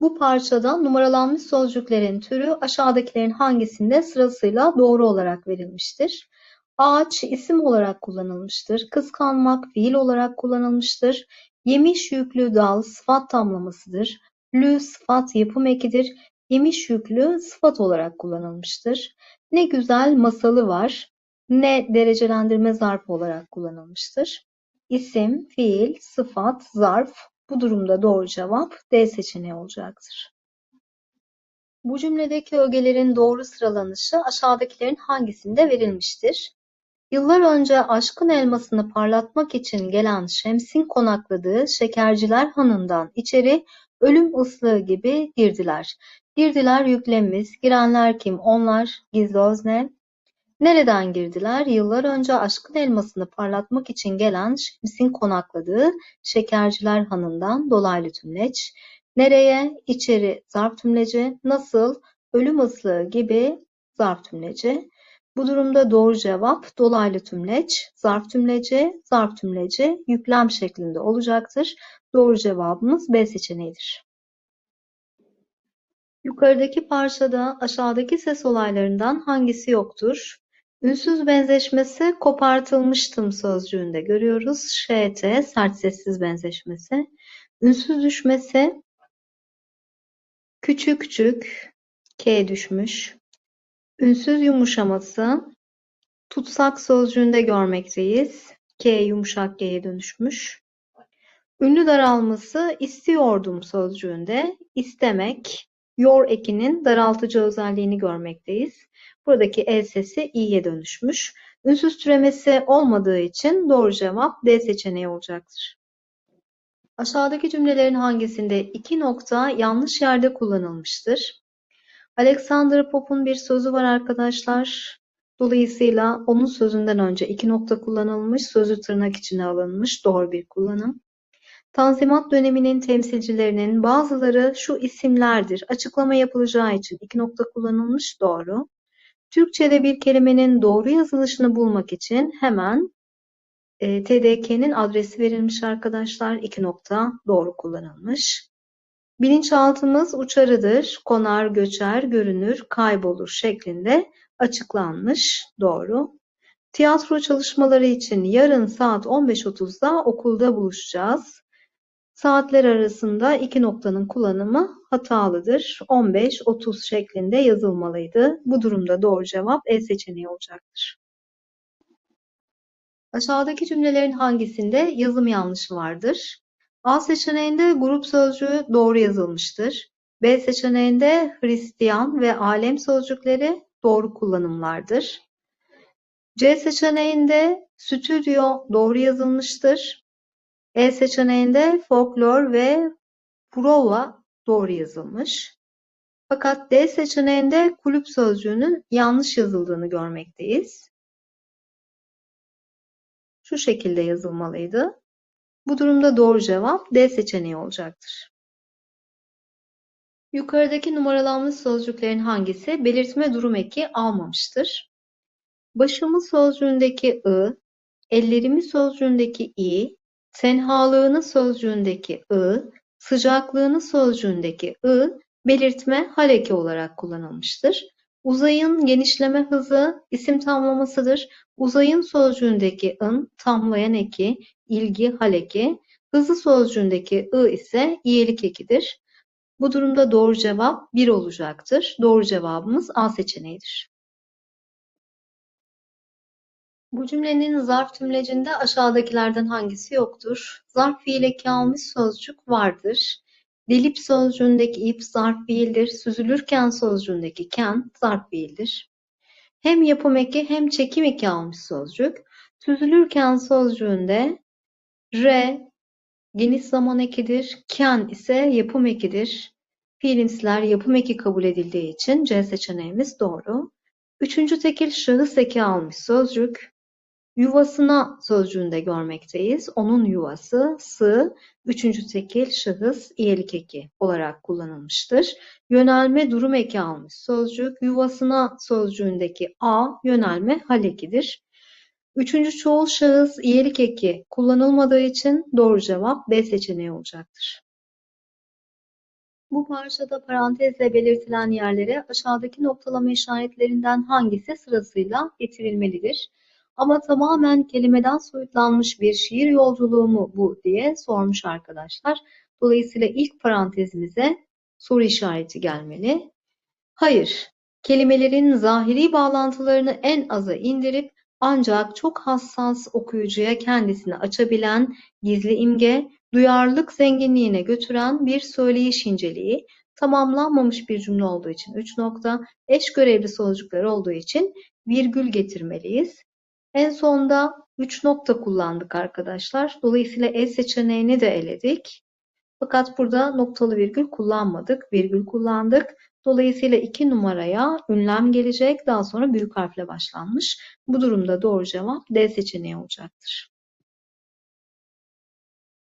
Bu parçada numaralanmış sözcüklerin türü aşağıdakilerin hangisinde sırasıyla doğru olarak verilmiştir? Ağaç isim olarak kullanılmıştır. Kıskanmak fiil olarak kullanılmıştır. Yemiş yüklü dal sıfat tamlamasıdır. Lü sıfat yapım ekidir. Yemiş yüklü sıfat olarak kullanılmıştır. Ne güzel masalı var. Ne derecelendirme zarfı olarak kullanılmıştır. İsim, fiil, sıfat, zarf bu durumda doğru cevap D seçeneği olacaktır. Bu cümledeki ögelerin doğru sıralanışı aşağıdakilerin hangisinde verilmiştir? Yıllar önce aşkın elmasını parlatmak için gelen Şems'in konakladığı Şekerciler Hanı'ndan içeri ölüm ıslığı gibi girdiler. Girdiler yüklemiz, girenler kim? Onlar, gizli özne. Nereden girdiler? Yıllar önce aşkın elmasını parlatmak için gelen Şems'in konakladığı Şekerciler Hanı'ndan dolaylı tümleç. Nereye? İçeri zarf tümleci. Nasıl? Ölüm ıslığı gibi zarf tümleci. Bu durumda doğru cevap dolaylı tümleç, zarf tümleci, zarf tümleci yüklem şeklinde olacaktır. Doğru cevabımız B seçeneğidir. Yukarıdaki parçada aşağıdaki ses olaylarından hangisi yoktur? Ünsüz benzeşmesi kopartılmıştım sözcüğünde görüyoruz. ŞT sert sessiz benzeşmesi. Ünsüz düşmesi küçük küçük K düşmüş. Ünsüz yumuşaması tutsak sözcüğünde görmekteyiz. K yumuşak G'ye dönüşmüş. Ünlü daralması istiyordum sözcüğünde istemek, yor ekinin daraltıcı özelliğini görmekteyiz. Buradaki el sesi i'ye dönüşmüş. Ünsüz türemesi olmadığı için doğru cevap D seçeneği olacaktır. Aşağıdaki cümlelerin hangisinde iki nokta yanlış yerde kullanılmıştır? Alexander Pope'un bir sözü var arkadaşlar. Dolayısıyla onun sözünden önce iki nokta kullanılmış, sözü tırnak içine alınmış, doğru bir kullanım. Tanzimat döneminin temsilcilerinin bazıları şu isimlerdir. Açıklama yapılacağı için iki nokta kullanılmış, doğru. Türkçe'de bir kelimenin doğru yazılışını bulmak için hemen e, TDK'nin adresi verilmiş arkadaşlar. iki nokta doğru kullanılmış. Bilinçaltımız uçarıdır, konar, göçer, görünür, kaybolur şeklinde açıklanmış. Doğru. Tiyatro çalışmaları için yarın saat 15.30'da okulda buluşacağız. Saatler arasında iki noktanın kullanımı hatalıdır. 15-30 şeklinde yazılmalıydı. Bu durumda doğru cevap E seçeneği olacaktır. Aşağıdaki cümlelerin hangisinde yazım yanlışı vardır? A seçeneğinde grup sözcüğü doğru yazılmıştır. B seçeneğinde Hristiyan ve alem sözcükleri doğru kullanımlardır. C seçeneğinde stüdyo doğru yazılmıştır. E seçeneğinde folklor ve prova doğru yazılmış. Fakat D seçeneğinde kulüp sözcüğünün yanlış yazıldığını görmekteyiz. Şu şekilde yazılmalıydı. Bu durumda doğru cevap D seçeneği olacaktır. Yukarıdaki numaralanmış sözcüklerin hangisi belirtme durum eki almamıştır? Başımı sözcüğündeki ı, ellerimi sözcüğündeki i, tenhalığını sözcüğündeki ı, sıcaklığını sözcüğündeki ı belirtme hal eki olarak kullanılmıştır. Uzayın genişleme hızı isim tamlamasıdır. Uzayın sözcüğündeki ın tamlayan eki, ilgi hal eki, hızı sözcüğündeki ı ise iyelik ekidir. Bu durumda doğru cevap 1 olacaktır. Doğru cevabımız A seçeneğidir. Bu cümlenin zarf tümlecinde aşağıdakilerden hangisi yoktur? Zarf fiil eki almış sözcük vardır. Delip sözcüğündeki ip zarf fiildir. Süzülürken sözcüğündeki ken zarf fiildir. Hem yapım eki hem çekim eki almış sözcük. Süzülürken sözcüğünde re geniş zaman ekidir. Ken ise yapım ekidir. Fiilimsiler yapım eki kabul edildiği için C seçeneğimiz doğru. Üçüncü tekil şahıs eki almış sözcük. Yuvasına sözcüğünde görmekteyiz. Onun yuvası sı, üçüncü tekil şahıs iyelik eki olarak kullanılmıştır. Yönelme durum eki almış sözcük. Yuvasına sözcüğündeki a yönelme hal ekidir. Üçüncü çoğul şahıs iyelik eki kullanılmadığı için doğru cevap B seçeneği olacaktır. Bu parçada parantezle belirtilen yerlere aşağıdaki noktalama işaretlerinden hangisi sırasıyla getirilmelidir? Ama tamamen kelimeden soyutlanmış bir şiir yolculuğu mu bu diye sormuş arkadaşlar. Dolayısıyla ilk parantezimize soru işareti gelmeli. Hayır, kelimelerin zahiri bağlantılarını en aza indirip ancak çok hassas okuyucuya kendisini açabilen gizli imge, duyarlılık zenginliğine götüren bir söyleyiş inceliği, tamamlanmamış bir cümle olduğu için 3 nokta, eş görevli sözcükler olduğu için virgül getirmeliyiz. En sonda 3 nokta kullandık arkadaşlar. Dolayısıyla E seçeneğini de eledik. Fakat burada noktalı virgül kullanmadık. Virgül kullandık. Dolayısıyla iki numaraya ünlem gelecek. Daha sonra büyük harfle başlanmış. Bu durumda doğru cevap D seçeneği olacaktır.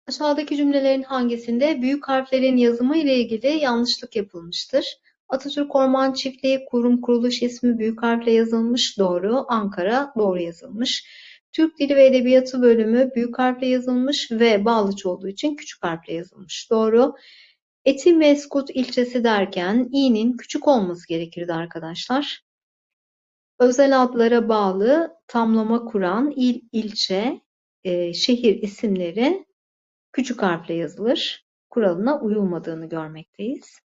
Aşağıdaki cümlelerin hangisinde büyük harflerin yazımı ile ilgili yanlışlık yapılmıştır? Atatürk Orman Çiftliği kurum kuruluş ismi büyük harfle yazılmış. Doğru. Ankara doğru yazılmış. Türk Dili ve Edebiyatı bölümü büyük harfle yazılmış ve Bağlıç olduğu için küçük harfle yazılmış. Doğru. Etimeskut ilçesi derken i'nin küçük olması gerekirdi arkadaşlar. Özel adlara bağlı tamlama kuran il, ilçe, e, şehir isimleri küçük harfle yazılır. Kuralına uyulmadığını görmekteyiz.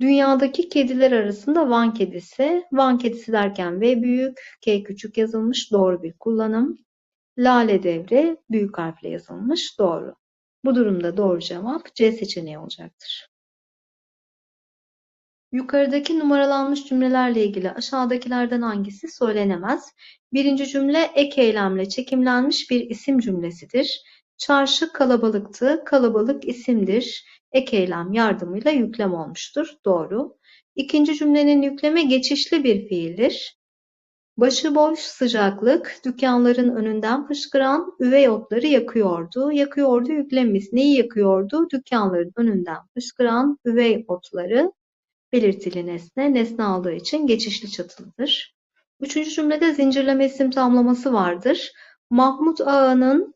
Dünyadaki kediler arasında Van kedisi, Van kedisi derken V büyük, K küçük yazılmış, doğru bir kullanım. Lale devre büyük harfle yazılmış, doğru. Bu durumda doğru cevap C seçeneği olacaktır. Yukarıdaki numaralanmış cümlelerle ilgili aşağıdakilerden hangisi söylenemez? Birinci cümle ek eylemle çekimlenmiş bir isim cümlesidir. Çarşı kalabalıktı, kalabalık isimdir. Ek eylem yardımıyla yüklem olmuştur. Doğru. İkinci cümlenin yüklemi geçişli bir fiildir. Başıboş sıcaklık, dükkanların önünden fışkıran üvey otları yakıyordu. Yakıyordu yüklemimiz. Neyi yakıyordu? Dükkanların önünden fışkıran üvey otları belirtili nesne. Nesne aldığı için geçişli çatılıdır. Üçüncü cümlede zincirleme isim tamlaması vardır. Mahmut Ağa'nın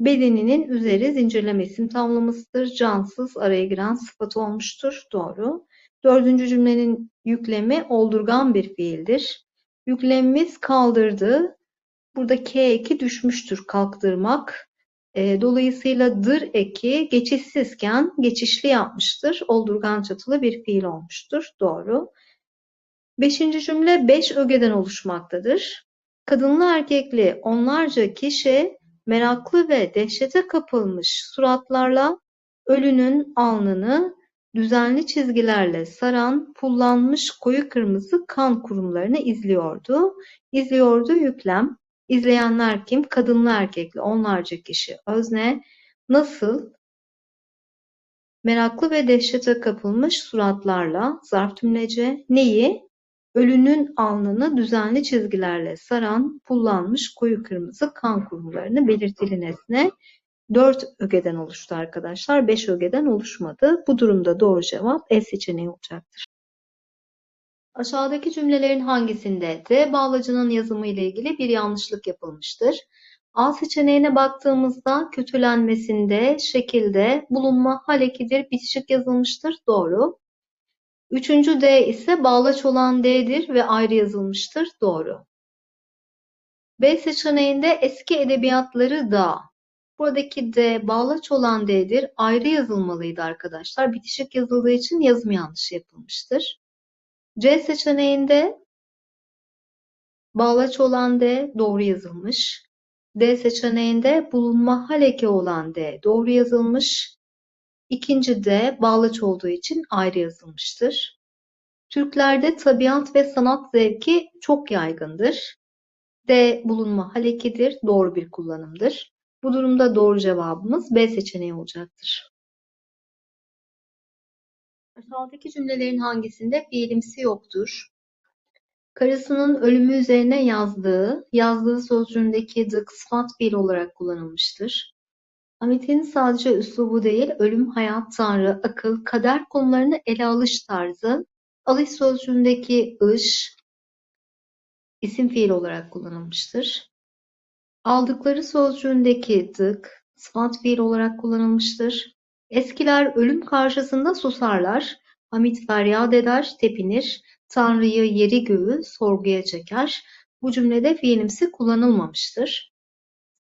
bedeninin üzeri zincirleme isim tamlamasıdır. Cansız araya giren sıfat olmuştur. Doğru. Dördüncü cümlenin yüklemi oldurgan bir fiildir. Yüklemimiz kaldırdı. Burada K eki düşmüştür kalktırmak. E, dolayısıyla dır eki geçişsizken geçişli yapmıştır. Oldurgan çatılı bir fiil olmuştur. Doğru. Beşinci cümle beş ögeden oluşmaktadır. Kadınlı erkekli onlarca kişi meraklı ve dehşete kapılmış suratlarla ölünün alnını düzenli çizgilerle saran pullanmış koyu kırmızı kan kurumlarını izliyordu. İzliyordu yüklem. İzleyenler kim? Kadınlı erkekli onlarca kişi. Özne nasıl? Meraklı ve dehşete kapılmış suratlarla zarf tümlece neyi? Ölünün alnını düzenli çizgilerle saran pullanmış koyu kırmızı kan kurumlarını belirtili nesne dört ögeden oluştu arkadaşlar. Beş ögeden oluşmadı. Bu durumda doğru cevap E seçeneği olacaktır. Aşağıdaki cümlelerin hangisinde D bağlacının yazımı ile ilgili bir yanlışlık yapılmıştır? A seçeneğine baktığımızda kötülenmesinde, şekilde bulunma hal ekidir, bitişik yazılmıştır. Doğru. Üçüncü D ise bağlaç olan D'dir ve ayrı yazılmıştır. Doğru. B seçeneğinde eski edebiyatları da buradaki D bağlaç olan D'dir. Ayrı yazılmalıydı arkadaşlar. Bitişik yazıldığı için yazım yanlışı yapılmıştır. C seçeneğinde bağlaç olan D doğru yazılmış. D seçeneğinde bulunma hal eki olan D doğru yazılmış. İkinci D bağlaç olduğu için ayrı yazılmıştır. Türklerde tabiat ve sanat zevki çok yaygındır. D bulunma hal ekidir, doğru bir kullanımdır. Bu durumda doğru cevabımız B seçeneği olacaktır. Aşağıdaki cümlelerin hangisinde fiilimsi yoktur? Karısının ölümü üzerine yazdığı, yazdığı sözcüğündeki dık sıfat fiil olarak kullanılmıştır. Hamit'in sadece üslubu değil, ölüm, hayat, tanrı, akıl, kader konularını ele alış tarzı, alış sözcüğündeki ış, isim fiil olarak kullanılmıştır. Aldıkları sözcüğündeki dık, sıfat fiil olarak kullanılmıştır. Eskiler ölüm karşısında susarlar. Hamit feryat eder, tepinir. Tanrıyı, yeri göğü sorguya çeker. Bu cümlede fiilimsi kullanılmamıştır.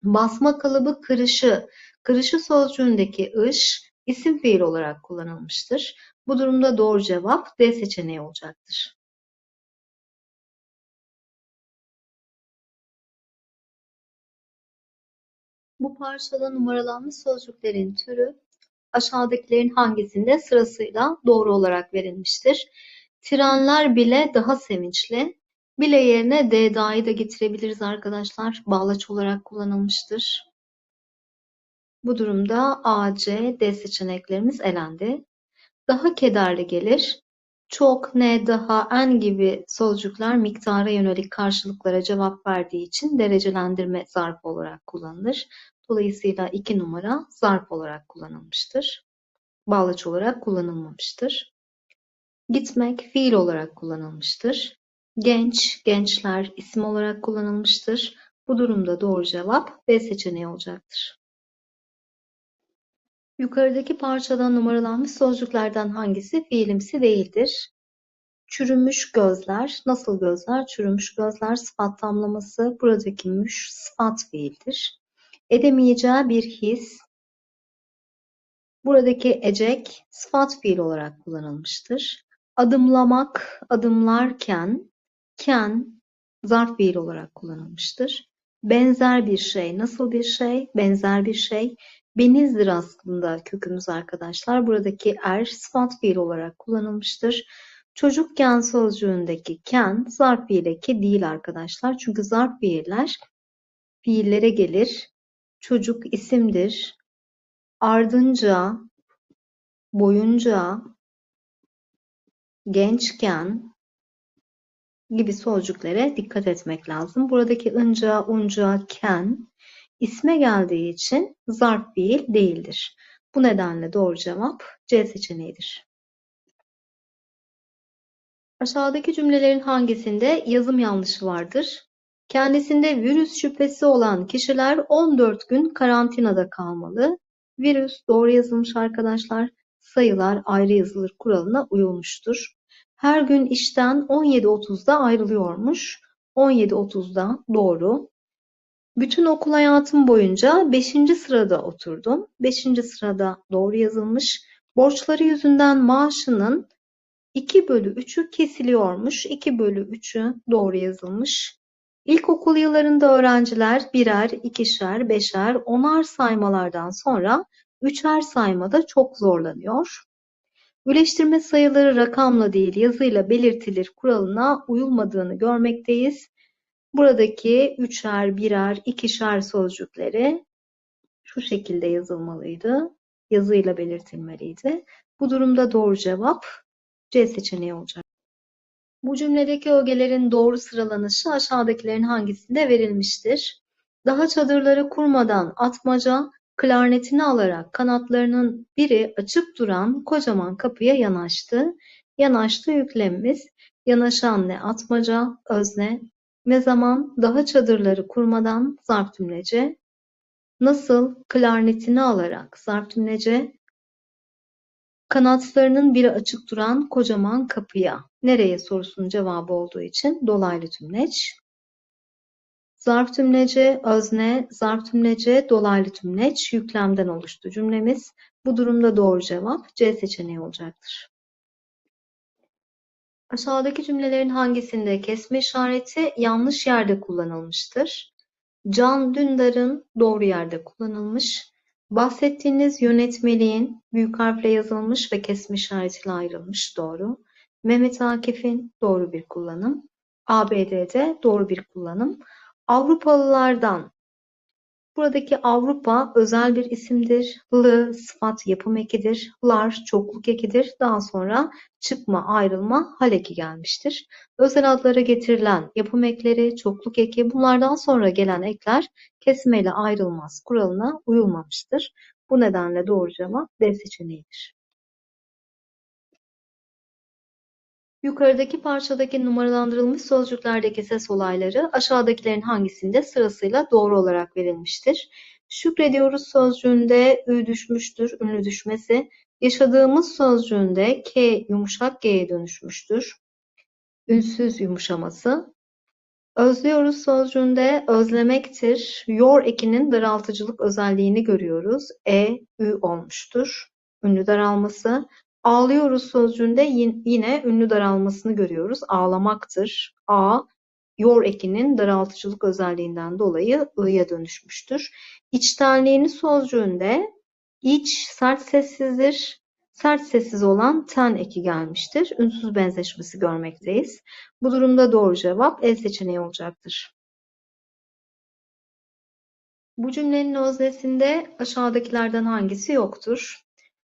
Basma kalıbı kırışı, kırışı sözcüğündeki ış isim fiil olarak kullanılmıştır. Bu durumda doğru cevap D seçeneği olacaktır. Bu parçada numaralanmış sözcüklerin türü aşağıdakilerin hangisinde sırasıyla doğru olarak verilmiştir? Trenler bile daha sevinçli. Bile yerine d'da'yı da getirebiliriz arkadaşlar. Bağlaç olarak kullanılmıştır. Bu durumda A, C, D seçeneklerimiz elendi. Daha kederli gelir. Çok, ne, daha, en gibi sözcükler miktara yönelik karşılıklara cevap verdiği için derecelendirme zarfı olarak kullanılır. Dolayısıyla iki numara zarf olarak kullanılmıştır. Bağlaç olarak kullanılmamıştır. Gitmek fiil olarak kullanılmıştır. Genç, gençler isim olarak kullanılmıştır. Bu durumda doğru cevap B seçeneği olacaktır. Yukarıdaki parçada numaralanmış sözcüklerden hangisi fiilimsi değildir? Çürümüş gözler. Nasıl gözler? Çürümüş gözler sıfat tamlaması. Buradaki müş sıfat fiildir. Edemeyeceği bir his. Buradaki ecek sıfat fiil olarak kullanılmıştır. Adımlamak, adımlarken, ken zarf fiil olarak kullanılmıştır. Benzer bir şey. Nasıl bir şey? Benzer bir şey. Benizdir aslında kökümüz arkadaşlar. Buradaki er sıfat fiil olarak kullanılmıştır. Çocukken sözcüğündeki ken zarf fiil eki değil arkadaşlar. Çünkü zarf fiiller fiillere gelir. Çocuk isimdir. Ardınca, boyunca, gençken gibi sözcüklere dikkat etmek lazım. Buradaki ınca, unca, ken isme geldiği için zarf fiil değildir. Bu nedenle doğru cevap C seçeneğidir. Aşağıdaki cümlelerin hangisinde yazım yanlışı vardır? Kendisinde virüs şüphesi olan kişiler 14 gün karantinada kalmalı. Virüs doğru yazılmış arkadaşlar. Sayılar ayrı yazılır kuralına uyulmuştur. Her gün işten 17.30'da ayrılıyormuş. 17.30'da doğru. Bütün okul hayatım boyunca 5. sırada oturdum. 5. sırada doğru yazılmış. Borçları yüzünden maaşının 2 bölü 3'ü kesiliyormuş. 2 bölü 3'ü doğru yazılmış. İlkokul yıllarında öğrenciler birer, ikişer, beşer, onar saymalardan sonra üçer saymada çok zorlanıyor. Üleştirme sayıları rakamla değil yazıyla belirtilir kuralına uyulmadığını görmekteyiz. Buradaki üçer, birer, ikişer sözcükleri şu şekilde yazılmalıydı. Yazıyla belirtilmeliydi. Bu durumda doğru cevap C seçeneği olacak. Bu cümledeki ögelerin doğru sıralanışı aşağıdakilerin hangisinde verilmiştir? Daha çadırları kurmadan atmaca, klarnetini alarak kanatlarının biri açık duran kocaman kapıya yanaştı. Yanaştı yüklemimiz, yanaşan ne atmaca, özne, ne zaman daha çadırları kurmadan zarf tümlece, nasıl klarnetini alarak zarf tümlece, Kanatlarının biri açık duran kocaman kapıya. Nereye sorusunun cevabı olduğu için dolaylı tümleç. Zarf tümleci, özne, zarf tümleci, dolaylı tümleç yüklemden oluştu cümlemiz. Bu durumda doğru cevap C seçeneği olacaktır. Aşağıdaki cümlelerin hangisinde kesme işareti yanlış yerde kullanılmıştır? Can Dündar'ın doğru yerde kullanılmış. Bahsettiğiniz yönetmeliğin büyük harfle yazılmış ve kesme işaretiyle ayrılmış doğru. Mehmet Akif'in doğru bir kullanım. ABD'de doğru bir kullanım. Avrupalılardan Buradaki Avrupa özel bir isimdir. L sıfat yapım ekidir. Lar çokluk ekidir. Daha sonra çıkma, ayrılma, hal eki gelmiştir. Özel adlara getirilen yapım ekleri, çokluk eki bunlardan sonra gelen ekler kesmeyle ayrılmaz kuralına uyulmamıştır. Bu nedenle doğru cevap D seçeneğidir. Yukarıdaki parçadaki numaralandırılmış sözcüklerdeki ses olayları aşağıdakilerin hangisinde sırasıyla doğru olarak verilmiştir? Şükrediyoruz sözcüğünde ü düşmüştür, ünlü düşmesi. Yaşadığımız sözcüğünde k yumuşak g'ye dönüşmüştür. Ünsüz yumuşaması. Özlüyoruz sözcüğünde özlemektir. Yor ekinin daraltıcılık özelliğini görüyoruz. E, ü olmuştur. Ünlü daralması. Ağlıyoruz sözcüğünde yine ünlü daralmasını görüyoruz. Ağlamaktır. A, yor ekinin daraltıcılık özelliğinden dolayı ı'ya dönüşmüştür. İçtenliğini sözcüğünde iç sert sessizdir. Sert sessiz olan ten eki gelmiştir. Ünsüz benzeşmesi görmekteyiz. Bu durumda doğru cevap el seçeneği olacaktır. Bu cümlenin öznesinde aşağıdakilerden hangisi yoktur?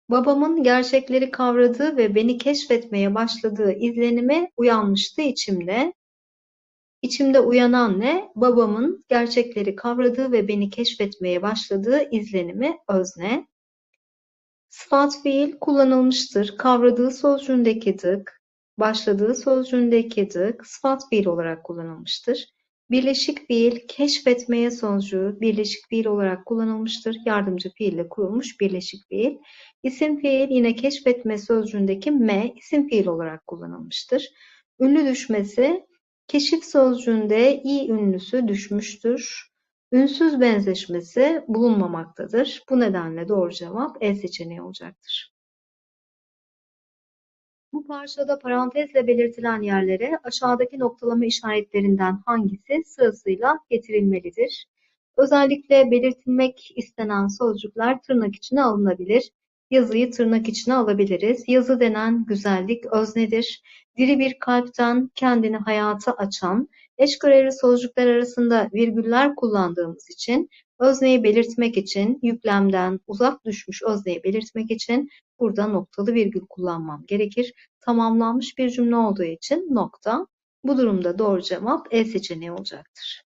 Babamın gerçekleri kavradığı ve beni keşfetmeye başladığı izlenime uyanmıştı içimde. İçimde uyanan ne? Babamın gerçekleri kavradığı ve beni keşfetmeye başladığı izlenimi özne. Sıfat fiil kullanılmıştır. Kavradığı sözcüğündeki dık, başladığı sözcüğündeki dık sıfat fiil olarak kullanılmıştır. Birleşik fiil keşfetmeye sözcüğü birleşik fiil olarak kullanılmıştır. Yardımcı fiille kurulmuş birleşik fiil. İsim fiil yine keşfetme sözcüğündeki me isim fiil olarak kullanılmıştır. Ünlü düşmesi keşif sözcüğünde i ünlüsü düşmüştür. Ünsüz benzeşmesi bulunmamaktadır. Bu nedenle doğru cevap E seçeneği olacaktır. Bu parçada parantezle belirtilen yerlere aşağıdaki noktalama işaretlerinden hangisi sırasıyla getirilmelidir? Özellikle belirtilmek istenen sözcükler tırnak içine alınabilir. Yazıyı tırnak içine alabiliriz. Yazı denen güzellik öznedir. Diri bir kalpten kendini hayata açan, eş görevli sözcükler arasında virgüller kullandığımız için özneyi belirtmek için yüklemden uzak düşmüş özneyi belirtmek için burada noktalı virgül kullanmam gerekir. Tamamlanmış bir cümle olduğu için nokta. Bu durumda doğru cevap E seçeneği olacaktır.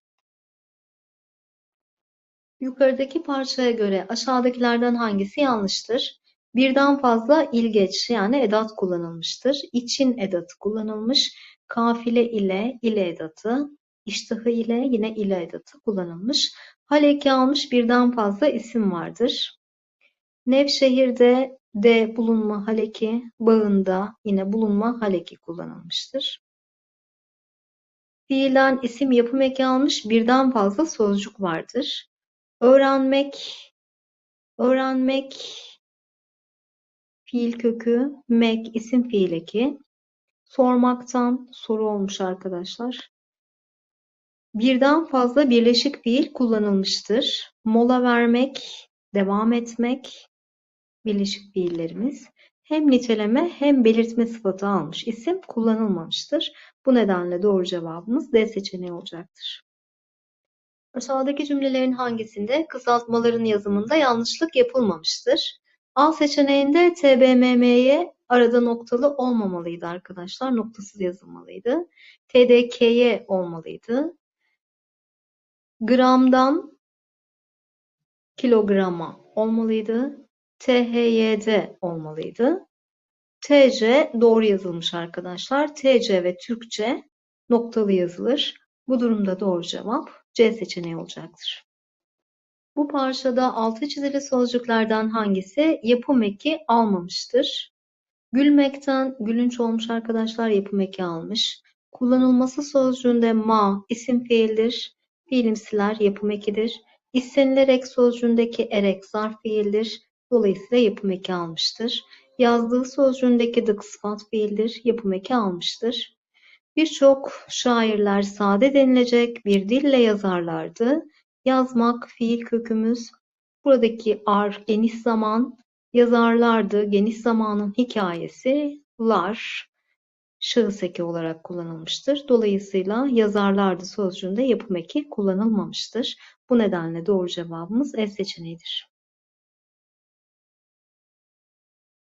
Yukarıdaki parçaya göre aşağıdakilerden hangisi yanlıştır? Birden fazla ilgeç yani edat kullanılmıştır. İçin edatı kullanılmış. Kafile ile ile edatı, iştahı ile yine ile edatı kullanılmış. Haleki almış birden fazla isim vardır. Nevşehir'de de bulunma haleki, bağında yine bulunma haleki kullanılmıştır. Fiilen isim yapım eki almış birden fazla sözcük vardır. Öğrenmek, öğrenmek fiil kökü, mek isim fiil eki. Sormaktan soru olmuş arkadaşlar. Birden fazla birleşik fiil kullanılmıştır. Mola vermek, devam etmek birleşik fiillerimiz. Hem niteleme hem belirtme sıfatı almış isim kullanılmamıştır. Bu nedenle doğru cevabımız D seçeneği olacaktır. Aşağıdaki cümlelerin hangisinde kısaltmaların yazımında yanlışlık yapılmamıştır? A seçeneğinde TBMM'ye arada noktalı olmamalıydı arkadaşlar. Noktasız yazılmalıydı. TDK'ye olmalıydı. Gramdan kilograma olmalıydı. THY'de olmalıydı. TC doğru yazılmış arkadaşlar. TC ve Türkçe noktalı yazılır. Bu durumda doğru cevap C seçeneği olacaktır. Bu parçada altı çizili sözcüklerden hangisi yapım eki almamıştır? Gülmekten gülünç olmuş arkadaşlar yapım eki almış. Kullanılması sözcüğünde ma isim fiildir. Fiilimsiler yapım ekidir. İstenilerek sözcüğündeki erek zarf fiildir. Dolayısıyla yapım eki almıştır. Yazdığı sözcüğündeki dık sıfat fiildir. Yapım eki almıştır. Birçok şairler sade denilecek bir dille yazarlardı. Yazmak fiil kökümüz. Buradaki ar geniş zaman yazarlardı. Geniş zamanın hikayesi lar şahıs eki olarak kullanılmıştır. Dolayısıyla yazarlardı sözcüğünde yapım eki kullanılmamıştır. Bu nedenle doğru cevabımız E seçeneğidir.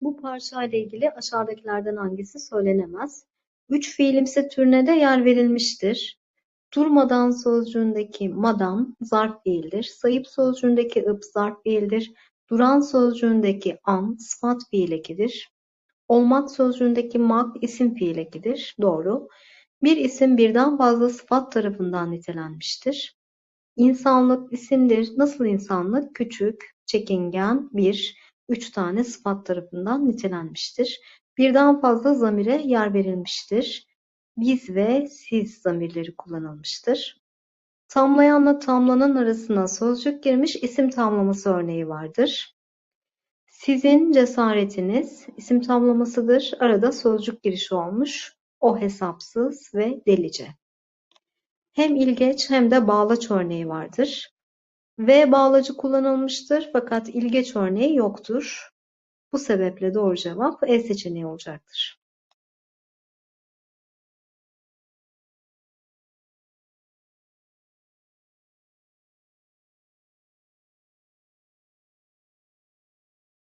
Bu parça ile ilgili aşağıdakilerden hangisi söylenemez? Üç fiilimsi türüne de yer verilmiştir. Durmadan sözcüğündeki madam zarf fiildir. Sayıp sözcüğündeki ıp zarf fiildir. Duran sözcüğündeki an sıfat fiil ekidir. Olmak sözcüğündeki mak isim fiil ekidir. Doğru. Bir isim birden fazla sıfat tarafından nitelenmiştir. İnsanlık isimdir. Nasıl insanlık? Küçük, çekingen, bir, üç tane sıfat tarafından nitelenmiştir. Birden fazla zamire yer verilmiştir. Biz ve siz zamirleri kullanılmıştır. Tamlayanla tamlanan arasına sözcük girmiş isim tamlaması örneği vardır. Sizin cesaretiniz isim tamlamasıdır. Arada sözcük girişi olmuş. O hesapsız ve delice. Hem ilgeç hem de bağlaç örneği vardır. V bağlacı kullanılmıştır fakat ilgeç örneği yoktur. Bu sebeple doğru cevap E seçeneği olacaktır.